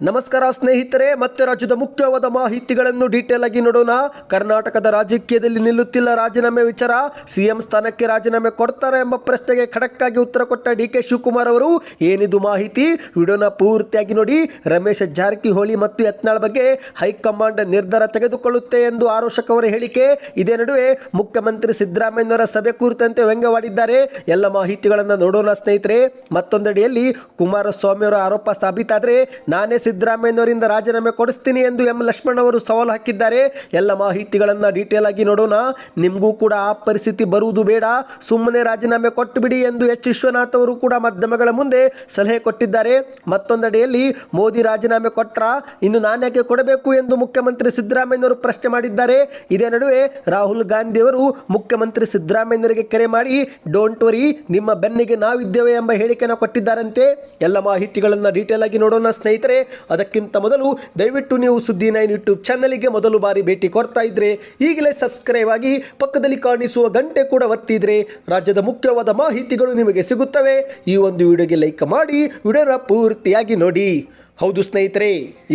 ನಮಸ್ಕಾರ ಸ್ನೇಹಿತರೆ, ಮತ್ತೆ ರಾಜ್ಯದ ಮುಖ್ಯವಾದ ಮಾಹಿತಿಗಳನ್ನು ಡೀಟೇಲ್ ಆಗಿ ನೋಡೋಣ. ಕರ್ನಾಟಕದ ರಾಜಕೀಯದಲ್ಲಿ ನಿಲ್ಲುತ್ತಿಲ್ಲ ರಾಜೀನಾಮೆ ವಿಚಾರ. ಸಿಎಂ ಸ್ಥಾನಕ್ಕೆ ರಾಜೀನಾಮೆ ಕೊಡ್ತಾರೆ ಎಂಬ ಪ್ರಶ್ನೆಗೆ ಖಡಕ್ಕಾಗಿ ಉತ್ತರ ಕೊಟ್ಟ ಡಿ ಕೆ ಶಿವಕುಮಾರ್ ಅವರು. ಏನಿದು ಮಾಹಿತಿ? ವಿಡಿಯೋನ ಪೂರ್ತಿಯಾಗಿ ನೋಡಿ. ರಮೇಶ್ ಜಾರಕಿಹೊಳಿ ಮತ್ತು ಯತ್ನಾಳ್ ಬಗ್ಗೆ ಹೈಕಮಾಂಡ್ ನಿರ್ಧಾರ ತೆಗೆದುಕೊಳ್ಳುತ್ತೆ ಎಂದು ಆರೋಶಕ್ ಅವರ ಹೇಳಿಕೆ. ಇದೇ ನಡುವೆ ಮುಖ್ಯಮಂತ್ರಿ ಸಿದ್ದರಾಮಯ್ಯನವರ ಸಭೆ ಕುರಿತಂತೆ ವ್ಯಂಗ್ಯವಾಡಿದ್ದಾರೆ. ಎಲ್ಲ ಮಾಹಿತಿಗಳನ್ನು ನೋಡೋಣ ಸ್ನೇಹಿತರೆ. ಮತ್ತೊಂದೆಡೆಯಲ್ಲಿ ಕುಮಾರಸ್ವಾಮಿ ಅವರ ಆರೋಪ ಸಾಬೀತಾದರೆ ನಾನೇ ಸಿದ್ದರಾಮಯ್ಯನವರಿಂದ ರಾಜೀನಾಮೆ ಕೊಡಿಸ್ತೀನಿ ಎಂದು ಎಂ ಲಕ್ಷ್ಮಣ್ ಅವರು ಸವಾಲು ಹಾಕಿದ್ದಾರೆ. ಎಲ್ಲ ಮಾಹಿತಿಗಳನ್ನು ಡೀಟೇಲ್ ಆಗಿ ನೋಡೋಣ. ನಿಮಗೂ ಕೂಡ ಆ ಪರಿಸ್ಥಿತಿ ಬರುವುದು ಬೇಡ. ಸುಮ್ಮನೆ ರಾಜೀನಾಮೆ ಕೊಟ್ಟು ಬಿಡಿ ಎಂದು ಎಚ್. ವಿಶ್ವನಾಥ್ ಅವರು ಕೂಡ ಮಾಧ್ಯಮಗಳ ಮುಂದೆ ಸಲಹೆ ಕೊಟ್ಟಿದ್ದಾರೆ. ಮತ್ತೊಂದೆಡೆಯಲ್ಲಿ ಮೋದಿ ರಾಜೀನಾಮೆ ಕೊಟ್ರ ಇನ್ನು ನಾನ್ಯಾಕೆ ಕೊಡಬೇಕು ಎಂದು ಮುಖ್ಯಮಂತ್ರಿ ಸಿದ್ದರಾಮಯ್ಯನವರು ಪ್ರಶ್ನೆ ಮಾಡಿದ್ದಾರೆ. ಇದೇ ನಡುವೆ ರಾಹುಲ್ ಗಾಂಧಿ ಅವರು ಮುಖ್ಯಮಂತ್ರಿ ಸಿದ್ದರಾಮಯ್ಯನವರಿಗೆ ಕರೆ ಮಾಡಿ ಡೋಂಟ್ ವರಿ ನಿಮ್ಮ ಬೆನ್ನಿಗೆ ನಾವಿದ್ದೇವೆ ಎಂಬ ಹೇಳಿಕೆಯನ್ನು ಕೊಟ್ಟಿದ್ದಾರಂತೆ. ಎಲ್ಲ ಮಾಹಿತಿಗಳನ್ನು ಡೀಟೇಲ್ ಆಗಿ ನೋಡೋಣ ಸ್ನೇಹಿತರೆ. ಅದಕ್ಕಿಂತ ಮೊದಲು ದಯವಿಟ್ಟು ನೀವು ಸುದ್ದಿ ನೈನ್ ಯೂಟ್ಯೂಬ್ ಚಾನಲ್ಗೆ ಮೊದಲು ಬಾರಿ ಭೇಟಿ ಕೊಡ್ತಾ ಇದ್ರೆ ಈಗಲೇ ಸಬ್ಸ್ಕ್ರೈಬ್ ಆಗಿ ಪಕ್ಕದಲ್ಲಿ ಕಾಣಿಸುವ ಗಂಟೆ ಕೂಡ ಒತ್ತಿದ್ರೆ ರಾಜ್ಯದ ಮುಖ್ಯವಾದ ಮಾಹಿತಿಗಳು ನಿಮಗೆ ಸಿಗುತ್ತವೆ. ಈ ಒಂದು ವಿಡಿಯೋಗೆ ಲೈಕ್ ಮಾಡಿ. ವಿಡಿಯೋನ ಪೂರ್ತಿಯಾಗಿ ನೋಡಿ. ಹೌದು ಸ್ನೇಹಿತರೆ,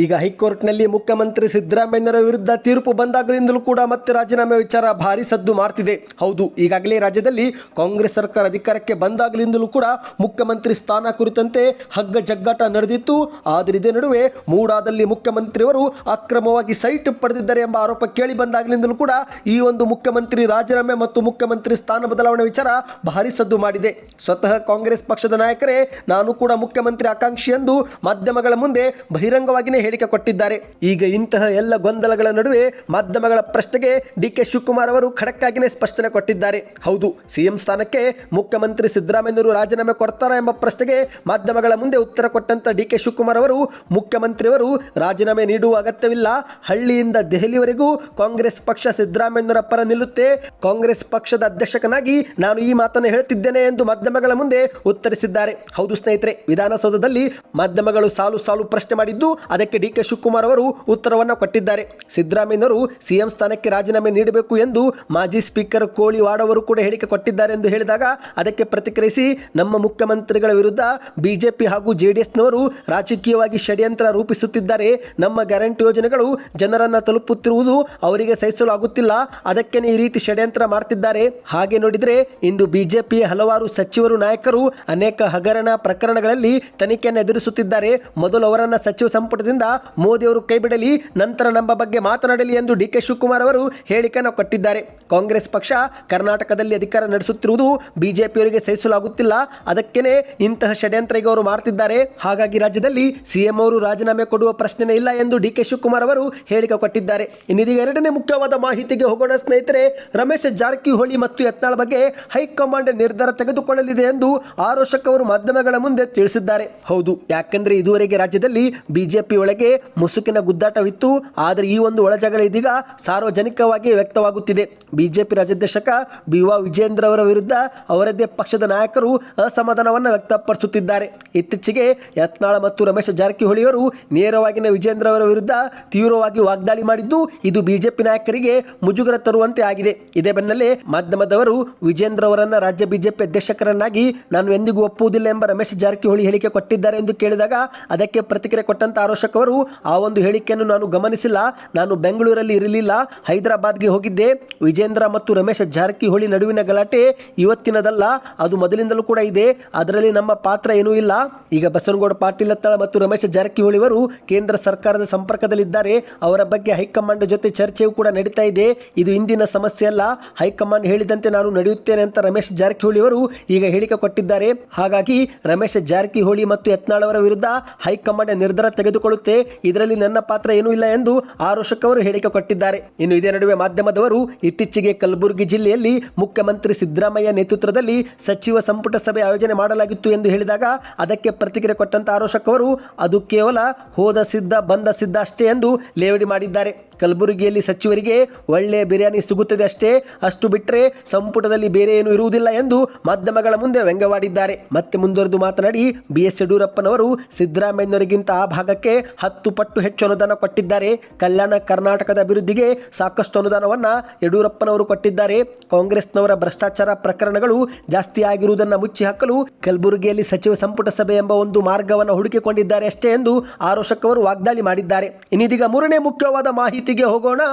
ಈಗ ಹೈಕೋರ್ಟ್ನಲ್ಲಿ ಮುಖ್ಯಮಂತ್ರಿ ಸಿದ್ದರಾಮಯ್ಯರ ವಿರುದ್ಧ ತೀರ್ಪು ಬಂದಾಗಲಿಂದಲೂ ಕೂಡ ಮತ್ತೆ ರಾಜೀನಾಮೆ ವಿಚಾರ ಭಾರಿ ಸದ್ದು ಮಾಡ್ತಿದೆ. ಹೌದು, ಈಗಾಗಲೇ ರಾಜ್ಯದಲ್ಲಿ ಕಾಂಗ್ರೆಸ್ ಸರ್ಕಾರ ಅಧಿಕಾರಕ್ಕೆ ಬಂದಾಗಲಿಂದಲೂ ಕೂಡ ಮುಖ್ಯಮಂತ್ರಿ ಸ್ಥಾನ ಕುರಿತಂತೆ ಹಗ್ಗ ಜಗ್ಗಾಟ ನಡೆದಿತ್ತು. ಆದರೆ ಇದೇ ನಡುವೆ ಮೂಡಾದಲ್ಲಿ ಮುಖ್ಯಮಂತ್ರಿಯವರು ಅಕ್ರಮವಾಗಿ ಸೈಟ್ ಪಡೆದಿದ್ದಾರೆ ಎಂಬ ಆರೋಪ ಕೇಳಿ ಬಂದಾಗಲಿಂದಲೂ ಕೂಡ ಈ ಒಂದು ಮುಖ್ಯಮಂತ್ರಿ ರಾಜೀನಾಮೆ ಮತ್ತು ಮುಖ್ಯಮಂತ್ರಿ ಸ್ಥಾನ ಬದಲಾವಣೆ ವಿಚಾರ ಭಾರಿ ಸದ್ದು ಮಾಡಿದೆ. ಸ್ವತಃ ಕಾಂಗ್ರೆಸ್ ಪಕ್ಷದ ನಾಯಕರೇ, ನಾನು ಕೂಡ ಮುಖ್ಯಮಂತ್ರಿ ಆಕಾಂಕ್ಷಿ ಎಂದು ಮಾಧ್ಯಮಗಳ ಮುಂದೆ ಬಹಿರಂಗವಾಗಿಯೇ ಹೇಳಿಕೆ ಕೊಟ್ಟಿದ್ದಾರೆ. ಈಗ ಇಂತಹ ಎಲ್ಲ ಗೊಂದಲಗಳ ನಡುವೆ ಮಾಧ್ಯಮಗಳ ಪ್ರಶ್ನೆಗೆ ಡಿ ಕೆ ಶಿವಕುಮಾರ್ ಅವರು ಖಡಕ್ಕಾಗಿಯೇ ಸ್ಪಷ್ಟನೆ ಕೊಟ್ಟಿದ್ದಾರೆ. ಹೌದು, ಸಿಎಂ ಸ್ಥಾನಕ್ಕೆ ಮುಖ್ಯಮಂತ್ರಿ ಸಿದ್ದರಾಮಯ್ಯರು ರಾಜೀನಾಮೆ ಕೊಡ್ತಾರಾ ಎಂಬ ಪ್ರಶ್ನೆಗೆ ಮಾಧ್ಯಮಗಳ ಮುಂದೆ ಉತ್ತರ ಕೊಟ್ಟಂತ ಡಿ ಕೆ ಶಿವಕುಮಾರ್ ಅವರು ಮುಖ್ಯಮಂತ್ರಿಯವರು ರಾಜೀನಾಮೆ ನೀಡುವ ಅಗತ್ಯವಿಲ್ಲ. ಹಳ್ಳಿಯಿಂದ ದೆಹಲಿವರೆಗೂ ಕಾಂಗ್ರೆಸ್ ಪಕ್ಷ ಸಿದ್ದರಾಮಯ್ಯರ ಪರ ನಿಲ್ಲುತ್ತೆ. ಕಾಂಗ್ರೆಸ್ ಪಕ್ಷದ ಅಧ್ಯಕ್ಷಕನಾಗಿ ನಾನು ಈ ಮಾತನ್ನು ಹೇಳುತ್ತಿದ್ದೇನೆ ಎಂದು ಮಾಧ್ಯಮಗಳ ಮುಂದೆ ಉತ್ತರಿಸಿದ್ದಾರೆ. ಹೌದು ಸ್ನೇಹಿತರೆ, ವಿಧಾನಸೌಧದಲ್ಲಿ ಮಾಧ್ಯಮಗಳು ಸಾಲು ಸಾಲು ಪ್ರಶ್ನೆ ಮಾಡಿದ್ದು, ಅದಕ್ಕೆ ಡಿ ಕೆ ಶಿವಕುಮಾರ್ ಅವರು ಉತ್ತರವನ್ನು ಕೊಟ್ಟಿದ್ದಾರೆ. ಸಿದ್ದರಾಮಯ್ಯನವರು ಸಿಎಂ ಸ್ಥಾನಕ್ಕೆ ರಾಜೀನಾಮೆ ನೀಡಬೇಕು ಎಂದು ಮಾಜಿ ಸ್ಪೀಕರ್ ಕೋಳಿವಾಡ ಅವರು ಕೂಡ ಹೇಳಿಕೆ ಕೊಟ್ಟಿದ್ದಾರೆ ಎಂದು ಹೇಳಿದಾಗ, ಅದಕ್ಕೆ ಪ್ರತಿಕ್ರಿಯಿಸಿ ನಮ್ಮ ಮುಖ್ಯಮಂತ್ರಿಗಳ ವಿರುದ್ಧ ಬಿಜೆಪಿ ಹಾಗೂ ಜೆಡಿಎಸ್ನವರು ರಾಜಕೀಯವಾಗಿ ಷಡ್ಯಂತ್ರ ರೂಪಿಸುತ್ತಿದ್ದಾರೆ. ನಮ್ಮ ಗ್ಯಾರಂಟಿ ಯೋಜನೆಗಳು ಜನರನ್ನು ತಲುಪುತ್ತಿರುವುದು ಅವರಿಗೆ ಸಹಿಸಲು ಆಗುತ್ತಿಲ್ಲ ಅದಕ್ಕೆ ಈ ರೀತಿ ಷಡ್ಯಂತ್ರ ಮಾಡ್ತಿದ್ದಾರೆ. ಹಾಗೆ ನೋಡಿದರೆ ಇಂದು ಬಿಜೆಪಿಯ ಹಲವಾರು ಸಚಿವರು ನಾಯಕರು ಅನೇಕ ಹಗರಣ ಪ್ರಕರಣಗಳಲ್ಲಿ ತನಿಖೆಯನ್ನು ಎದುರಿಸುತ್ತಿದ್ದಾರೆ. ಮೊದಲು ಅವರನ್ನ ಸಚಿವ ಸಂಪುಟದಿಂದ ಮೋದಿ ಅವರು ಕೈಬಿಡಲಿ, ನಂತರ ನಮ್ಮ ಬಗ್ಗೆ ಮಾತನಾಡಲಿ ಎಂದು ಡಿ ಕೆ ಶಿವಕುಮಾರ್ ಅವರು ಹೇಳಿಕೆಯನ್ನು ಕೊಟ್ಟಿದ್ದಾರೆ. ಕಾಂಗ್ರೆಸ್ ಪಕ್ಷ ಕರ್ನಾಟಕದಲ್ಲಿ ಅಧಿಕಾರ ನಡೆಸುತ್ತಿರುವುದು ಬಿಜೆಪಿಯವರಿಗೆ ಸಹಿಸಲಾಗುತ್ತಿಲ್ಲ. ಅದಕ್ಕೇನೆ ಇಂತಹ ಷಡ್ಯಂತ್ರ ಈಗ ಅವರು ಮಾಡ್ತಿದ್ದಾರೆ. ಹಾಗಾಗಿ ರಾಜ್ಯದಲ್ಲಿ ಸಿಎಂ ಅವರು ರಾಜೀನಾಮೆ ಕೊಡುವ ಪ್ರಶ್ನೆನೇ ಇಲ್ಲ ಎಂದು ಡಿ ಕೆ ಶಿವಕುಮಾರ್ ಅವರು ಹೇಳಿಕೆ ಕೊಟ್ಟಿದ್ದಾರೆ. ಇನ್ನಿದೀಗ ಎರಡನೇ ಮುಖ್ಯವಾದ ಮಾಹಿತಿಗೆ ಹೋಗೋಣ ಸ್ನೇಹಿತರೆ, ರಮೇಶ್ ಜಾರಕಿಹೊಳಿ ಮತ್ತು ಯತ್ನಾಳ್ ಬಗ್ಗೆ ಹೈಕಮಾಂಡ್ ನಿರ್ಧಾರ ತೆಗೆದುಕೊಳ್ಳಲಿದೆ ಎಂದು ಆರೋಶಕ್ ಅವರು ಮಾಧ್ಯಮಗಳ ಮುಂದೆ ತಿಳಿಸಿದ್ದಾರೆ. ಹೌದು, ಯಾಕೆಂದ್ರೆ ಇದುವರೆಗೆ ರಾಜ್ಯದಲ್ಲಿ ಬಿಜೆಪಿ ಒಳಗೆ ಮುಸುಕಿನ ಗುದ್ದಾಟವಿತ್ತು. ಆದರೆ ಈ ಒಂದು ಒಳಜಗಳ ಇದೀಗ ಸಾರ್ವಜನಿಕವಾಗಿ ವ್ಯಕ್ತವಾಗುತ್ತಿದೆ. ಬಿಜೆಪಿ ರಾಜ್ಯಾಧ್ಯಕ್ಷಕ ಬಿ ವಾ ವಿಜೇಂದ್ರ ಅವರ ವಿರುದ್ಧ ಅವರದ್ದೇ ಪಕ್ಷದ ನಾಯಕರು ಅಸಮಾಧಾನವನ್ನು ವ್ಯಕ್ತಪಡಿಸುತ್ತಿದ್ದಾರೆ. ಇತ್ತೀಚೆಗೆ ಯತ್ನಾಳ ಮತ್ತು ರಮೇಶ್ ಜಾರಕಿಹೊಳಿ ಅವರು ನೇರವಾಗಿನ ವಿಜೇಂದ್ರ ಅವರ ವಿರುದ್ಧ ತೀವ್ರವಾಗಿ ವಾಗ್ದಾಳಿ ಮಾಡಿದ್ದು, ಇದು ಬಿಜೆಪಿ ನಾಯಕರಿಗೆ ಮುಜುಗರ ತರುವಂತೆ ಆಗಿದೆ. ಇದೇ ಬೆನ್ನಲ್ಲೇ ಮಾಧ್ಯಮದವರು ವಿಜೇಂದ್ರ ಅವರನ್ನ ರಾಜ್ಯ ಬಿಜೆಪಿ ಅಧ್ಯಕ್ಷಕರನ್ನಾಗಿ ನಾನು ಎಂದಿಗೂ ಒಪ್ಪುವುದಿಲ್ಲ ಎಂಬ ರಮೇಶ್ ಜಾರಕಿಹೊಳಿ ಹೇಳಿಕೆ ಕೊಟ್ಟಿದ್ದಾರೆ ಎಂದು ಕೇಳಿದಾಗ ಅದಕ್ಕೆ ಪ್ರತಿಕ್ರಿಯೆ ಕೊಟ್ಟಂತ ಅವರು ಆ ಒಂದು ಹೇಳಿಕೆಯನ್ನು ನಾನು ಗಮನಿಸಿಲ್ಲ, ನಾನು ಬೆಂಗಳೂರಲ್ಲಿ ಇರಲಿಲ್ಲ, ಹೈದರಾಬಾದ್ಗೆ ಹೋಗಿದ್ದೆ. ವಿಜೇಂದ್ರ ಮತ್ತು ರಮೇಶ್ ಜಾರಕಿಹೊಳಿ ನಡುವಿನ ಗಲಾಟೆ ಇವತ್ತಿನದಲ್ಲ, ಅದು ಮೊದಲಿಂದಲೂ ಕೂಡ ಇದೆ, ಅದರಲ್ಲಿ ನಮ್ಮ ಪಾತ್ರ ಏನೂ ಇಲ್ಲ. ಈಗ ಬಸವನಗೌಡ ಪಾಟೀಲ ತಳ ಮತ್ತು ರಮೇಶ್ ಜಾರಕಿಹೊಳಿ ಅವರು ಕೇಂದ್ರ ಸರ್ಕಾರದ ಸಂಪರ್ಕದಲ್ಲಿದ್ದಾರೆ, ಅವರ ಬಗ್ಗೆ ಹೈಕಮಾಂಡ್ ಜೊತೆ ಚರ್ಚೆಯೂ ಕೂಡ ನಡೀತಾ ಇದೆ. ಇದು ಇಂದಿನ ಸಮಸ್ಯೆ ಅಲ್ಲ, ಹೈಕಮಾಂಡ್ ಹೇಳಿದಂತೆ ನಾನು ನಡೆಯುತ್ತೇನೆ ಅಂತ ರಮೇಶ್ ಜಾರಕಿಹೊಳಿ ಅವರು ಈಗ ಹೇಳಿಕೆ ಕೊಟ್ಟಿದ್ದಾರೆ. ಹಾಗಾಗಿ ರಮೇಶ್ ಜಾರಕಿಹೊಳಿ ಮತ್ತು ಯತ್ನಾಳ್ ಅವರ ವಿರುದ್ಧ ಹೈಕಮಾಂಡ್ ನಿರ್ಧಾರ ತೆಗೆದುಕೊಳ್ಳುತ್ತೆ. ಇದರಲ್ಲಿ ನನ್ನ ಪಾತ್ರ ಏನೂ ಇಲ್ಲ ಎಂದು ಆರೋಶಕ್ ಅವರು ಹೇಳಿಕೆ ಕೊಟ್ಟಿದ್ದಾರೆ. ಇನ್ನು ಇದೇ ನಡುವೆ ಮಾಧ್ಯಮದವರು ಇತ್ತೀಚೆಗೆ ಕಲಬುರಗಿ ಜಿಲ್ಲೆಯಲ್ಲಿ ಮುಖ್ಯಮಂತ್ರಿ ಸಿದ್ದರಾಮಯ್ಯ ನೇತೃತ್ವದಲ್ಲಿ ಸಚಿವ ಸಂಪುಟ ಸಭೆ ಆಯೋಜನೆ ಮಾಡಲಾಗಿತ್ತು ಎಂದು ಹೇಳಿದಾಗ ಅದಕ್ಕೆ ಪ್ರತಿಕ್ರಿಯೆ ಕೊಟ್ಟಂತ ಅವರು, ಅದು ಕೇವಲ ಹೋದ ಸಿದ್ಧ ಬಂದ ಸಿದ್ಧ ಅಷ್ಟೇ ಎಂದು ಲೇವಡಿ ಮಾಡಿದ್ದಾರೆ. ಕಲಬುರಗಿಯಲ್ಲಿ ಸಚಿವರಿಗೆ ಒಳ್ಳೆಯ ಬಿರಿಯಾನಿ ಸಿಗುತ್ತದೆ ಅಷ್ಟೇ. ಅಷ್ಟು ಬಿಟ್ಟರೆ ಸಂಪುಟದಲ್ಲಿ ಬೇರೆ ಏನು ಇರುವುದಿಲ್ಲ ಎಂದು ಮಾಧ್ಯಮಗಳ ಮುಂದೆ ವ್ಯಂಗ್ಯವಾಡಿದ್ದಾರೆ. ಮತ್ತೆ ಮುಂದುವರೆದು ಮಾತನಾಡಿ ಬಿ ಎಸ್ ಯಡಿಯೂರಪ್ಪನವರು ಸಿದ್ದರಾಮಯ್ಯನವರಿಗಿಂತ ಆ ಭಾಗಕ್ಕೆ ಹತ್ತು ಪಟ್ಟು ಹೆಚ್ಚು ಅನುದಾನ ಕೊಟ್ಟಿದ್ದಾರೆ. ಕಲ್ಯಾಣ ಕರ್ನಾಟಕದ ಅಭಿವೃದ್ಧಿಗೆ ಸಾಕಷ್ಟು ಅನುದಾನವನ್ನ ಯಡಿಯೂರಪ್ಪನವರು ಕೊಟ್ಟಿದ್ದಾರೆ. ಕಾಂಗ್ರೆಸ್ನವರ ಭ್ರಷ್ಟಾಚಾರ ಪ್ರಕರಣಗಳು ಜಾಸ್ತಿ ಆಗಿರುವುದನ್ನು ಮುಚ್ಚಿ ಹಾಕಲು ಕಲಬುರಗಿಯಲ್ಲಿ ಸಚಿವ ಸಂಪುಟ ಸಭೆ ಎಂಬ ಒಂದು ಮಾರ್ಗವನ್ನು ಹುಡುಕಿಕೊಂಡಿದ್ದಾರೆ ಅಷ್ಟೇ ಎಂದು ಆರೋಶಕ್ ಅವರು ವಾಗ್ದಾಳಿ ಮಾಡಿದ್ದಾರೆ. ಇನ್ನಿದೀಗ ಮೂರನೇ ಮುಖ್ಯವಾದ ಮಾಹಿತಿಗೆ ಹೋಗೋಣ.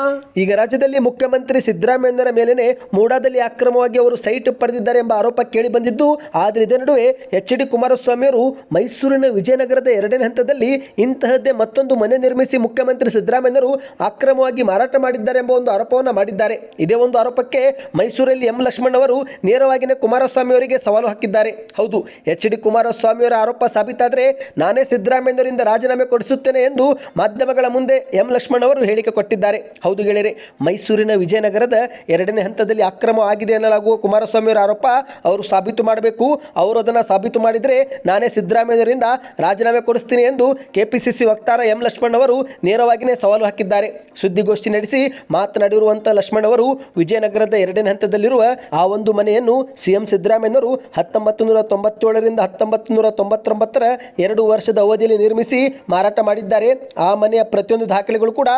ಈಗ ರಾಜ್ಯದಲ್ಲಿ ಮುಖ್ಯಮಂತ್ರಿ ಸಿದ್ದರಾಮಯ್ಯನವರ ಮೇಲೇನೆ ಮೂಡಾದಲ್ಲಿ ಅಕ್ರಮವಾಗಿ ಅವರು ಸೈಟ್ ಪಡೆದಿದ್ದಾರೆ ಎಂಬ ಆರೋಪ ಕೇಳಿ ಬಂದಿದ್ದು, ಆದರೆ ಇದರ ನಡುವೆ ಎಚ್ ಡಿ ಕುಮಾರಸ್ವಾಮಿ ಅವರು ಮೈಸೂರಿನ ವಿಜಯನಗರದ ಎರಡನೇ ಹಂತದಲ್ಲಿ ಇಂತಹದ್ದೇ ಮತ್ತೊಂದು ಮನೆ ನಿರ್ಮಿಸಿ ಮುಖ್ಯಮಂತ್ರಿ ಸಿದ್ದರಾಮಯ್ಯನವರು ಅಕ್ರಮವಾಗಿ ಮಾರಾಟ ಮಾಡಿದ್ದಾರೆ ಎಂಬ ಒಂದು ಆರೋಪವನ್ನು ಮಾಡಿದ್ದಾರೆ. ಇದೇ ಒಂದು ಆರೋಪಕ್ಕೆ ಮೈಸೂರಲ್ಲಿ ಎಂ ಲಕ್ಷ್ಮಣ್ ಅವರು ನೇರವಾಗಿಯೇ ಕುಮಾರಸ್ವಾಮಿ ಅವರಿಗೆ ಸವಾಲು ಹಾಕಿದ್ದಾರೆ. ಹೌದು, ಎಚ್ ಡಿ ಕುಮಾರಸ್ವಾಮಿ ಅವರ ಆರೋಪ ಸಾಬೀತಾದರೆ ನಾನೇ ಸಿದ್ದರಾಮಯ್ಯನವರಿಂದ ರಾಜೀನಾಮೆ ಕೊಡಿಸುತ್ತೇನೆ ಎಂದು ಮಾಧ್ಯಮಗಳ ಮುಂದೆ ಎಂ ಲಕ್ಷ್ಮಣ್ ಅವರು ಹೇಳಿಕೆ ಕೊಟ್ಟಿದ್ದಾರೆ. ಹೌದು ಗೆಳೆಯರೆ, ಮೈಸೂರಿನ ವಿಜಯನಗರದ ಎರಡನೇ ಹಂತದಲ್ಲಿ ಅಕ್ರಮ ಆಗಿದೆ ಎನ್ನಲಾಗುವ ಕುಮಾರಸ್ವಾಮಿ ಅವರ ಆರೋಪ ಅವರು ಸಾಬೀತು ಮಾಡಬೇಕು. ಅವರು ಅದನ್ನು ಸಾಬೀತು ಮಾಡಿದರೆ ನಾನೇ ಸಿದ್ದರಾಮಯ್ಯವರಿಂದ ರಾಜೀನಾಮೆ ಕೊಡಿಸ್ತೀನಿ ಎಂದು ಕೆಪಿಸಿಸಿ ವಕ್ತಾರ ಎಂ ಲಕ್ಷ್ಮಣ್ ಅವರು ನೇರವಾಗಿಯೇ ಸವಾಲು ಹಾಕಿದ್ದಾರೆ. ಸುದ್ದಿಗೋಷ್ಠಿ ನಡೆಸಿ ಮಾತನಾಡಿರುವಂಥ ಲಕ್ಷ್ಮಣ್ ಅವರು, ವಿಜಯನಗರದ ಎರಡನೇ ಹಂತದಲ್ಲಿರುವ ಆ ಒಂದು ಮನೆಯನ್ನು ಸಿಎಂ ಸಿದ್ದರಾಮಯ್ಯನವರು ಹತ್ತೊಂಬತ್ತು ನೂರ ತೊಂಬತ್ತೇಳರಿಂದ ಹತ್ತೊಂಬತ್ತು ನೂರ ತೊಂಬತ್ತೊಂಬತ್ತರ ಎರಡು ವರ್ಷದ ಅವಧಿಯಲ್ಲಿ ನಿರ್ಮಿಸಿ ಮಾರಾಟ ಮಾಡಿದ್ದಾರೆ. ಆ ಮನೆಯ ಪ್ರತಿಯೊಂದು ದಾಖಲೆಗಳು ಕೂಡ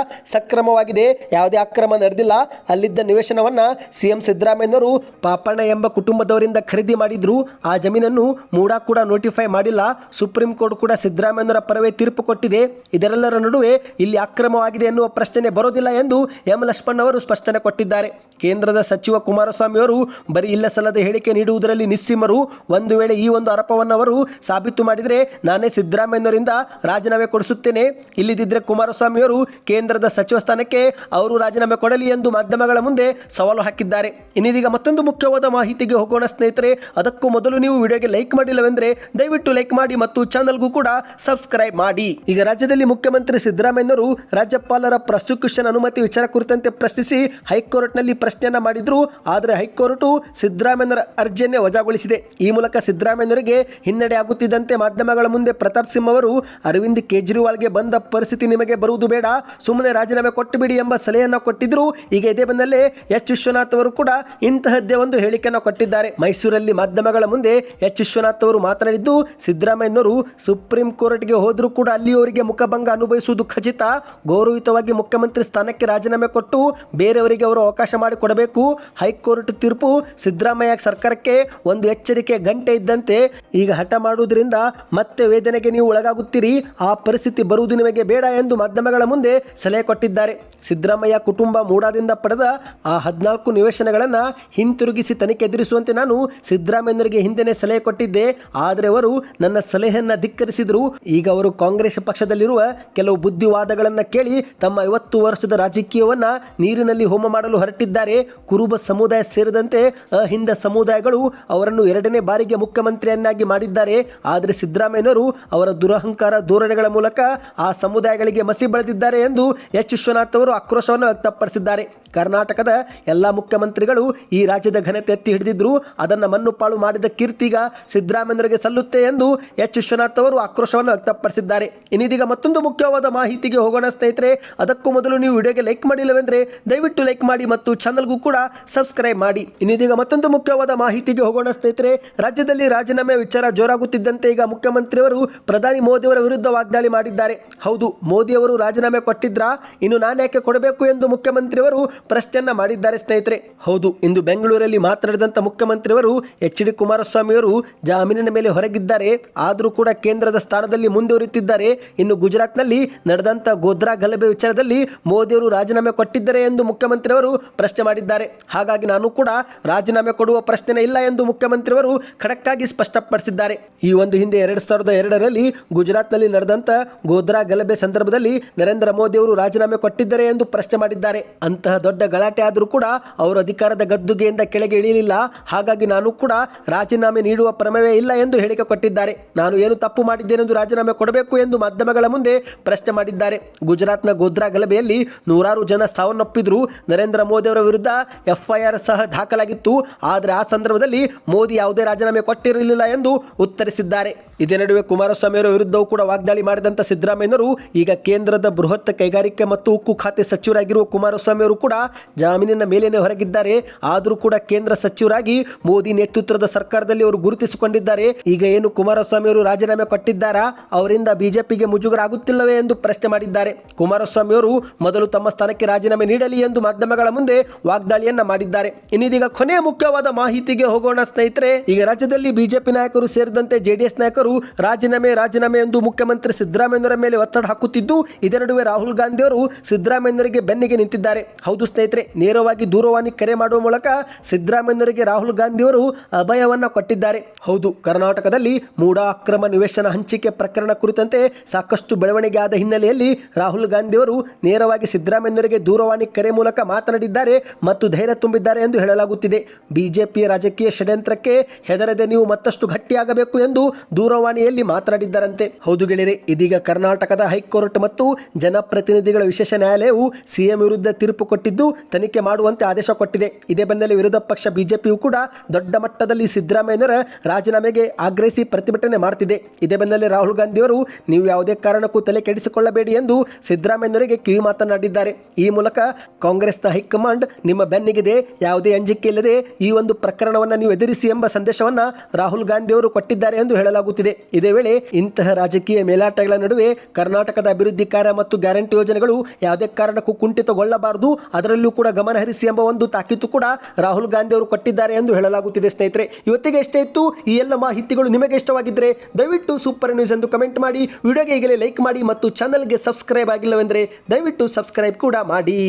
ಸಕ್ರಮವಾಗಿದೆ ಯಾವುದೇ ಅಕ್ರಮ ನಡೆದಿಲ್ಲ. ಅಲ್ಲಿದ್ದ ನಿವೇಶನವನ್ನ ಸಿಎಂ ಸಿದ್ದರಾಮಯ್ಯನವರು ಪಾಪಣ್ಣ ಎಂಬ ಕುಟುಂಬದವರಿಂದ ಖರೀದಿ ಮಾಡಿದ್ರು. ಆ ಜಮೀನನ್ನು ಮೂಡಾ ಕೂಡ ನೋಟಿಫೈ ಮಾಡಿಲ್ಲ. ಸುಪ್ರೀಂ ಕೋರ್ಟ್ ಕೂಡ ಸಿದ್ದರಾಮಯ್ಯನವರ ಪರವೇ ತೀರ್ಪು ಕೊಟ್ಟಿದೆ. ಇದರೆಲ್ಲರ ನಡುವೆ ಇಲ್ಲಿ ಅಕ್ರಮವಾಗಿದೆ ಎನ್ನುವ ಪ್ರಶ್ನೆ ಬರೋದಿಲ್ಲ ಎಂದು ಎಂ ಲಕ್ಷ್ಮಣ್ ಅವರು ಸ್ಪಷ್ಟನೆ ಕೊಟ್ಟಿದ್ದಾರೆ. ಕೇಂದ್ರದ ಸಚಿವ ಕುಮಾರಸ್ವಾಮಿ ಅವರು ಬರೀ ಇಲ್ಲ ಸಲ್ಲದ ಹೇಳಿಕೆ ನೀಡುವುದರಲ್ಲಿ ನಿಸ್ಸೀಮರು ಒಂದು ವೇಳೆ ಈ ಒಂದು ಆರೋಪವನ್ನು ಅವರು ಸಾಬೀತು ಮಾಡಿದರೆ ನಾನೇ ಸಿದ್ದರಾಮಯ್ಯನವರಿಂದ ರಾಜೀನಾಮೆ ಕೊಡಿಸುತ್ತೇನೆ. ಇಲ್ಲದಿದ್ದರೆ ಕುಮಾರಸ್ವಾಮಿ ಅವರು ಕೇಂದ್ರದ ಸಚಿವ ಸ್ಥಾನಕ್ಕೆ ಅವರು ರಾಜೀನಾಮೆ ಕೊಡಲಿ ಎಂದು ಮಾಧ್ಯಮಗಳ ಮುಂದೆ ಸವಾಲು ಹಾಕಿದ್ದಾರೆ. ಇನ್ನಿದೀಗ ಮತ್ತೊಂದು ಮುಖ್ಯವಾದ ಮಾಹಿತಿಗೆ ಹೋಗೋಣ ಸ್ನೇಹಿತರೆ, ಅದಕ್ಕೂ ಮೊದಲು ನೀವು ವಿಡಿಯೋಗೆ ಲೈಕ್ ಮಾಡಿಲ್ಲವೆಂದರೆ ದಯವಿಟ್ಟು ಲೈಕ್ ಮಾಡಿ ಮತ್ತು ಚಾನಲ್ಗೂ ಕೂಡ ಸಬ್ಸ್ಕ್ರೈಬ್ ಮಾಡಿ. ಈಗ ರಾಜ್ಯದಲ್ಲಿ ಮುಖ್ಯಮಂತ್ರಿ ಸಿದ್ದರಾಮಯ್ಯನವರು ರಾಜ್ಯಪಾಲರ ಪ್ರಾಸಿಕ್ಯೂಷನ್ ಅನುಮತಿ ವಿಚಾರ ಕುರಿತಂತೆ ಪ್ರಶ್ನಿಸಿ ಹೈಕೋರ್ಟ್ನಲ್ಲಿ ಪ್ರಶ್ನೆಯನ್ನ ಮಾಡಿದ್ರು. ಆದರೆ ಹೈಕೋರ್ಟ್ ಸಿದ್ದರಾಮಯ್ಯನವರ ಅರ್ಜಿಯನ್ನೇ ವಜಾಗೊಳಿಸಿದೆ. ಈ ಮೂಲಕ ಸಿದ್ದರಾಮಯ್ಯನವರಿಗೆ ಹಿನ್ನಡೆ ಆಗುತ್ತಿದ್ದಂತೆ ಮಾಧ್ಯಮಗಳ ಮುಂದೆ ಪ್ರತಾಪ್ ಸಿಂಹ ಅವರು, ಅರವಿಂದ್ ಕೇಜ್ರಿವಾಲ್ಗೆ ಬಂದ ಪರಿಸ್ಥಿತಿ ನಿಮಗೆ ಬರುವುದು ಬೇಡ. ಸುಮ್ಮನೆ ರಾಜೀನಾಮೆ ಕೊಟ್ಟುಬಿಡಿ ಎಂಬ ಸಲಹೆಯನ್ನು ಕೊಟ್ಟಿದ್ರು. ಈಗ ಇದೇ ಬೆನ್ನಲ್ಲೇ ಎಚ್. ವಿಶ್ವನಾಥ್ ಅವರು ಕೂಡ ಇಂತಹದ್ದೇ ಒಂದು ಹೇಳಿಕೆಯನ್ನು ಕೊಟ್ಟಿದ್ದಾರೆ. ಮೈಸೂರಲ್ಲಿ ಮಾಧ್ಯಮಗಳ ಮುಂದೆ ಎಚ್. ವಿಶ್ವನಾಥ್ ಅವರು ಮಾತನಾಡಿದ್ದು, ಸಿದ್ದರಾಮಯ್ಯನವರು ಸುಪ್ರೀಂ ಕೋರ್ಟ್ಗೆ ಹೋದರೂ ಕೂಡ ಅಲ್ಲಿಯವರಿಗೆ ಮುಖಭಂಗ ಅನುಭವಿಸುವುದು ಖಚಿತ. ಗೌರವಯುತವಾಗಿ ಮುಖ್ಯಮಂತ್ರಿ ಸ್ಥಾನಕ್ಕೆ ರಾಜೀನಾಮೆ ಕೊಟ್ಟು ಬೇರೆಯವರಿಗೆ ಅವರು ಅವಕಾಶ ಮಾಡಿಕೊಡಬೇಕು ಹೈಕೋರ್ಟ್ ತೀರ್ಪು ಸಿದ್ದರಾಮಯ್ಯ ಸರ್ಕಾರಕ್ಕೆ ಒಂದು ಎಚ್ಚರಿಕೆ ಗಂಟೆ ಇದ್ದಂತೆ ಈಗ ಹಠ ಮಾಡುವುದರಿಂದ ಮತ್ತೆ ವೇದನೆಗೆ ನೀವು ಒಳಗಾಗುತ್ತೀರಿ. ಆ ಪರಿಸ್ಥಿತಿ ಬರುವುದು ನಿಮಗೆ ಬೇಡ ಎಂದು ಮಾಧ್ಯಮಗಳ ಮುಂದೆ ಸಲಹೆ ಕೊಟ್ಟಿದ್ದಾರೆ. ಸಿದ್ದರಾಮಯ್ಯ ಕುಟುಂಬ ಮೂಡಾದಿಂದ ಪಡೆದ ಆ ಹದಿನಾಲ್ಕು ನಿವೇಶನಗಳನ್ನು ಹಿಂತಿರುಗಿಸಿ ತನಿಖೆ ಎದುರಿಸುವಂತೆ ನಾನು ಸಿದ್ದರಾಮಯ್ಯನವರಿಗೆ ಹಿಂದೆನೇ ಸಲಹೆ ಕೊಟ್ಟಿದ್ದೆ. ಆದರೆ ಅವರು ನನ್ನ ಸಲಹೆಯನ್ನು ಧಿಕ್ಕರಿಸಿದರು. ಈಗ ಅವರು ಕಾಂಗ್ರೆಸ್ ಪಕ್ಷದಲ್ಲಿರುವ ಕೆಲವು ಬುದ್ಧಿವಾದಗಳನ್ನು ಕೇಳಿ ತಮ್ಮ ಐವತ್ತು ವರ್ಷದ ರಾಜಕೀಯವನ್ನ ನೀರಿನಲ್ಲಿ ಹೋಮ ಮಾಡಲು ಹೊರಟಿದ್ದಾರೆ. ಕುರುಬ ಸಮುದಾಯ ಸೇರಿದಂತೆ ಅಹಿಂದ ಸಮುದಾಯಗಳು ಅವರನ್ನು ಎರಡನೇ ಬಾರಿಗೆ ಮುಖ್ಯಮಂತ್ರಿಯನ್ನಾಗಿ ಮಾಡಿದ್ದಾರೆ. ಆದರೆ ಸಿದ್ದರಾಮಯ್ಯನವರು ಅವರ ದುರಹಂಕಾರ ಧೋರಣೆಗಳ ಮೂಲಕ ಆ ಸಮುದಾಯಗಳಿಗೆ ಮಸಿ ಬೆಳೆದಿದ್ದಾರೆ ಎಂದು ಎಚ್. ವಿಶ್ವನಾಥ್ ಅವರು ಆಕ್ರೋಶವನ್ನು ವ್ಯಕ್ತಪಡಿಸಿದ್ದಾರೆ. ಕರ್ನಾಟಕದ ಎಲ್ಲ ಮುಖ್ಯಮಂತ್ರಿಗಳು ಈ ರಾಜ್ಯದ ಘನತೆ ಎತ್ತಿ ಹಿಡಿದಿದ್ರು. ಅದನ್ನು ಮಣ್ಣುಪಾಳು ಮಾಡಿದ ಕೀರ್ತಿಗ ಸಿದ್ದರಾಮಯ್ಯನವರಿಗೆ ಸಲ್ಲುತ್ತೆ ಎಂದು ಎಚ್. ವಿಶ್ವನಾಥ್ ಅವರು ಆಕ್ರೋಶವನ್ನು ವ್ಯಕ್ತಪಡಿಸಿದ್ದಾರೆ. ಇನ್ನಿದೀಗ ಮತ್ತೊಂದು ಮುಖ್ಯವಾದ ಮಾಹಿತಿಗೆ ಹೋಗೋಣ ಸ್ನೇಹಿತರೆ. ಅದಕ್ಕೂ ಮೊದಲು ನೀವು ವಿಡಿಯೋಗೆ ಲೈಕ್ ಮಾಡಿಲ್ಲವೆಂದರೆ ದಯವಿಟ್ಟು ಲೈಕ್ ಮಾಡಿ ಮತ್ತು ಚಾನಲ್ಗೂ ಕೂಡ ಸಬ್ಸ್ಕ್ರೈಬ್ ಮಾಡಿ. ಇನ್ನಿದೀಗ ಮತ್ತೊಂದು ಮುಖ್ಯವಾದ ಮಾಹಿತಿಗೆ ಹೋಗೋಣ ಸ್ನೇಹಿತರೆ, ರಾಜ್ಯದಲ್ಲಿ ರಾಜೀನಾಮೆ ವಿಚಾರ ಜೋರಾಗುತ್ತಿದ್ದಂತೆ ಈಗ ಮುಖ್ಯಮಂತ್ರಿಯವರು ಪ್ರಧಾನಿ ಮೋದಿಯವರ ವಿರುದ್ಧ ವಾಗ್ದಾಳಿ ಮಾಡಿದ್ದಾರೆ. ಹೌದು, ಮೋದಿಯವರು ರಾಜೀನಾಮೆ ಕೊಟ್ಟಿದ್ರಾ? ಇನ್ನು ನಾನು ಯಾಕೆ ಕೊಡಬೇಕು ಎಂದು ಮುಖ್ಯಮಂತ್ರಿಯವರು ಪ್ರಶ್ನೆಯನ್ನ ಮಾಡಿದ್ದಾರೆ ಸ್ನೇಹಿತರೆ. ಹೌದು, ಇಂದು ಬೆಂಗಳೂರಲ್ಲಿ ಮಾತನಾಡಿದಂಥ ಮುಖ್ಯಮಂತ್ರಿಯವರು ಎಚ್ ಡಿ ಕುಮಾರಸ್ವಾಮಿಯವರು ಜಾಮೀನಿನ ಮೇಲೆ ಹೊರಗಿದ್ದಾರೆ. ಆದರೂ ಕೂಡ ಕೇಂದ್ರದ ಸ್ಥಾನದಲ್ಲಿ ಮುಂದುವರಿಯುತ್ತಿದ್ದಾರೆ. ಇನ್ನು ಗುಜರಾತ್ನಲ್ಲಿ ನಡೆದಂತ ಗೋದ್ರಾ ಗಲಭೆ ವಿಚಾರದಲ್ಲಿ ಮೋದಿಯವರು ರಾಜೀನಾಮೆ ಕೊಟ್ಟಿದ್ದಾರೆ ಎಂದು ಮುಖ್ಯಮಂತ್ರಿಯವರು ಪ್ರಶ್ನೆ ಮಾಡಿದ್ದಾರೆ. ಹಾಗಾಗಿ ನಾನು ಕೂಡ ರಾಜೀನಾಮೆ ಕೊಡುವ ಪ್ರಶ್ನೆ ಇಲ್ಲ ಎಂದು ಮುಖ್ಯಮಂತ್ರಿಯವರು ಖಡಕ್ಕಾಗಿ ಸ್ಪಷ್ಟಪಡಿಸಿದ್ದಾರೆ. ಈ ಒಂದು ಹಿಂದೆ ಎರಡು ಸಾವಿರದ ಎರಡರಲ್ಲಿ ಗುಜರಾತ್ನಲ್ಲಿ ನಡೆದಂಥ ಗೋಧ್ರಾ ಗಲಭೆ ಸಂದರ್ಭದಲ್ಲಿ ನರೇಂದ್ರ ಮೋದಿ ಅವರು ರಾಜೀನಾಮೆ ಕೊಟ್ಟಿದ್ದಾರೆ ಎಂದು ಪ್ರಶ್ನೆ ಮಾಡಿದ್ದಾರೆ. ಅಂತಹ ದೊಡ್ಡ ಗಲಾಟೆ ಆದರೂ ಕೂಡ ಅವರು ಅಧಿಕಾರದ ಗದ್ದುಗೆಯಿಂದ ಕೆಳಗೆ ಇಳಿಯಲಿಲ್ಲ ಹಾಗಾಗಿ ನಾನು ಕೂಡ ರಾಜೀನಾಮೆ ನೀಡುವ ಪ್ರಮೇಯ ಇಲ್ಲ ಎಂದು ಹೇಳಿಕೆ ಕೊಟ್ಟಿದ್ದಾರೆ. ನಾನು ಏನು ತಪ್ಪು ಮಾಡಿದ್ದೇನೆಂದು ರಾಜೀನಾಮೆ ಕೊಡಬೇಕು ಎಂದು ಮಾಧ್ಯಮಗಳ ಮುಂದೆ ಪ್ರಶ್ನೆ ಮಾಡಿದ್ದಾರೆ. ಗುಜರಾತ್ನ ಗೋಧ್ರಾ ಗಲಭೆಯಲ್ಲಿ ನೂರಾರು ಜನ ಸಾವನ್ನಪ್ಪಿದ್ರು ನರೇಂದ್ರ ಮೋದಿ ಅವರ ವಿರುದ್ಧ ಎಫ್ಐಆರ್ ಸಹ ದಾಖಲಾಗಿತ್ತು. ಆದರೆ ಆ ಸಂದರ್ಭದಲ್ಲಿ ಮೋದಿ ಯಾವುದೇ ರಾಜೀನಾಮೆ ಕೊಟ್ಟಿರಲಿಲ್ಲ ಎಂದು ಉತ್ತರಿಸಿದ್ದಾರೆ. ಇದೇ ನಡುವೆ ಕುಮಾರಸ್ವಾಮಿ ಅವರ ವಿರುದ್ಧವೂ ಕೂಡ ವಾಗ್ದಾಳಿ ಮಾಡಿದಂಥ ಸಿದ್ದರಾಮಯ್ಯನವರು ಈಗ ಕೇಂದ್ರದ ಬೃಹತ್ ಕೈಗಾರಿಕೆ ಮತ್ತು ಉಕ್ಕು ಖಾತೆ ಸಚಿವರಾಗಿರುವ ಕುಮಾರಸ್ವಾಮಿ ಅವರು ಕೂಡ ಜಾಮೀನಿನ ಮೇಲೇನೆ ಹೊರಗಿದ್ದಾರೆ. ಆದರೂ ಕೂಡ ಕೇಂದ್ರ ಸಚಿವರಾಗಿ ಮೋದಿ ನೇತೃತ್ವದ ಸರ್ಕಾರದಲ್ಲಿ ಅವರು ಗುರುತಿಸಿಕೊಂಡಿದ್ದಾರೆ. ಈಗ ಏನು ಕುಮಾರಸ್ವಾಮಿ ಅವರು ರಾಜೀನಾಮೆ ಕೊಟ್ಟಿದ್ದಾರಾ? ಅವರಿಂದ ಬಿಜೆಪಿಗೆ ಮುಜುಗರ ಆಗುತ್ತಿಲ್ಲವೇ ಎಂದು ಪ್ರಶ್ನೆ ಮಾಡಿದ್ದಾರೆ. ಕುಮಾರಸ್ವಾಮಿ ಅವರು ಮೊದಲು ತಮ್ಮ ಸ್ಥಾನಕ್ಕೆ ರಾಜೀನಾಮೆ ನೀಡಲಿ ಎಂದು ಮಾಧ್ಯಮಗಳ ಮುಂದೆ ವಾಗ್ದಾಳಿಯನ್ನ ಮಾಡಿದ್ದಾರೆ. ಇನ್ನಿದೀಗ ಕೊನೆಯ ಮುಖ್ಯವಾದ ಮಾಹಿತಿಗೆ ಹೋಗೋಣ ಸ್ನೇಹಿತರೆ, ಈಗ ರಾಜ್ಯದಲ್ಲಿ ಬಿಜೆಪಿ ನಾಯಕರು ಸೇರಿದಂತೆ ಜೆಡಿಎಸ್ ನಾಯಕರು ರಾಜೀನಾಮೆ ರಾಜೀನಾಮೆ ಎಂದು ಮುಖ್ಯಮಂತ್ರಿ ಸಿದ್ದರಾಮಯ್ಯನವರ ಮೇಲೆ ಒತ್ತಡ ಹಾಕುತ್ತಿದ್ದು ಇದರ ನಡುವೆ ರಾಹುಲ್ ಗಾಂಧಿ ಅವರು ಸಿದ್ದರಾಮಯ್ಯನವರಿಗೆ ಬೆನ್ನಿಗೆ ನಿಂತಿದ್ದಾರೆ. ಹೌದು ಸ್ನೇಹಿತರೆ, ನೇರವಾಗಿ ದೂರವಾಣಿ ಕರೆ ಮಾಡುವ ಮೂಲಕ ಸಿದ್ದರಾಮಯ್ಯನವರಿಗೆ ರಾಹುಲ್ ಗಾಂಧಿ ಅವರು ಅಭಯವನ್ನ ಕೊಟ್ಟಿದ್ದಾರೆ. ಹೌದು, ಕರ್ನಾಟಕದಲ್ಲಿ ಮೂಡ ಅಕ್ರಮ ನಿವೇಶನ ಹಂಚಿಕೆ ಪ್ರಕರಣ ಕುರಿತಂತೆ ಸಾಕಷ್ಟು ಬೆಳವಣಿಗೆ ಆದ ಹಿನ್ನೆಲೆಯಲ್ಲಿ ರಾಹುಲ್ ಗಾಂಧಿ ಅವರು ನೇರವಾಗಿ ಸಿದ್ದರಾಮಯ್ಯನವರಿಗೆ ದೂರವಾಣಿ ಕರೆ ಮೂಲಕ ಮಾತನಾಡಿದ್ದಾರೆ. ಮತ್ತು ಧೈರ್ಯ ತುಂಬಿದ್ದಾರೆ ಎಂದು ಹೇಳಲಾಗುತ್ತಿದೆ. ಬಿಜೆಪಿಯ ರಾಜಕೀಯ ಷಡ್ಯಂತ್ರಕ್ಕೆ ಹೆದರದೆ ನೀವು ಮತ್ತಷ್ಟು ಗಟ್ಟಿಯಾಗಬೇಕು ಎಂದು ದೂರವಾಣಿಯಲ್ಲಿ ಮಾತನಾಡಿದ್ದರಂತೆ. ಹೌದು ಗೆಳೆಯರೆ, ಇದೀಗ ಕರ್ನಾಟಕದ ಹೈಕೋರ್ಟ್ ಮತ್ತು ಜನಪ್ರತಿನಿಧಿಗಳ ವಿಶೇಷ ನ್ಯಾಯಾಲಯವು ಸಿಎಂ ವಿರುದ್ಧ ತೀರ್ಪು ಕೊಟ್ಟಿದ್ದು ತನಿಖೆ ಮಾಡುವಂತೆ ಆದೇಶ ಕೊಟ್ಟಿದೆ. ಇದೇ ಬೆನ್ನಲ್ಲೇ ವಿರೋಧ ಪಕ್ಷ ಬಿಜೆಪಿಯು ಕೂಡ ದೊಡ್ಡ ಮಟ್ಟದಲ್ಲಿ ಸಿದ್ದರಾಮಯ್ಯನವರ ರಾಜೀನಾಮೆಗೆ ಆಗ್ರಹಿಸಿ ಪ್ರತಿಭಟನೆ ಮಾಡ್ತಿದೆ. ಇದೇ ಬೆನ್ನಲ್ಲೇ ರಾಹುಲ್ ಗಾಂಧಿಯವರು, ನೀವು ಯಾವುದೇ ಕಾರಣಕ್ಕೂ ತಲೆ ಕೆಡಿಸಿಕೊಳ್ಳಬೇಡಿ ಎಂದು ಸಿದ್ದರಾಮಯ್ಯನವರಿಗೆ ಕಿವಿ ಮಾತನಾಡಿದ್ದಾರೆ. ಈ ಮೂಲಕ ಕಾಂಗ್ರೆಸ್ನ ಹೈಕಮಾಂಡ್ ನಿಮ್ಮ ಬೆನ್ನಿಗಿದೆ ಯಾವುದೇ ಅಂಜಿಕೆ ಇಲ್ಲದೆ ಈ ಒಂದು ಪ್ರಕರಣವನ್ನು ನೀವು ಎದುರಿಸಿ ಎಂಬ ಸಂದೇಶವನ್ನು ರಾಹುಲ್ ಗಾಂಧಿ ಅವರು ಕೊಟ್ಟಿದ್ದಾರೆ ಎಂದು ಹೇಳಲಾಗುತ್ತಿದೆ. ಇದೇ ವೇಳೆ ಇಂತಹ ರಾಜಕೀಯ ಮೇಲಾಟಗಳ ನಡುವೆ ಕರ್ನಾಟಕದ ಅಭಿವೃದ್ಧಿ ಕಾರ್ಯ ಮತ್ತು ಗ್ಯಾರಂಟಿ ಯೋಜನೆಗಳು ಯಾವುದೇ ಕಾರಣಕ್ಕೂ ಕುಂಠಿತಗೊಳ್ಳಬಾರದು. ಅದರಲ್ಲೂ ಕೂಡ ಗಮನ ಹರಿಸಿ ಎಂಬ ಒಂದು ತಾಕೀತು ಕೂಡ ರಾಹುಲ್ ಗಾಂಧಿ ಅವರು ಕೊಟ್ಟಿದ್ದಾರೆ ಎಂದು ಹೇಳಲಾಗುತ್ತಿದೆ ಸ್ನೇಹಿತರೆ. ಇವತ್ತಿಗೆ ಎಷ್ಟೇ ಇತ್ತು, ಈ ಎಲ್ಲ ಮಾಹಿತಿಗಳು ನಿಮಗೆ ಇಷ್ಟವಾಗಿದ್ದರೆ ದಯವಿಟ್ಟು ಸೂಪರ್ ನ್ಯೂಸ್ ಎಂದು ಕಮೆಂಟ್ ಮಾಡಿ, ವಿಡಿಯೋಗೆ ಈಗಲೇ ಲೈಕ್ ಮಾಡಿ ಮತ್ತು ಚಾನಲ್ಗೆ ಸಬ್ಸ್ಕ್ರೈಬ್ ಆಗಿಲ್ಲವೆಂದರೆ ದಯವಿಟ್ಟು ಸಬ್ಸ್ಕ್ರೈಬ್ ಕೂಡ ಮಾಡಿ.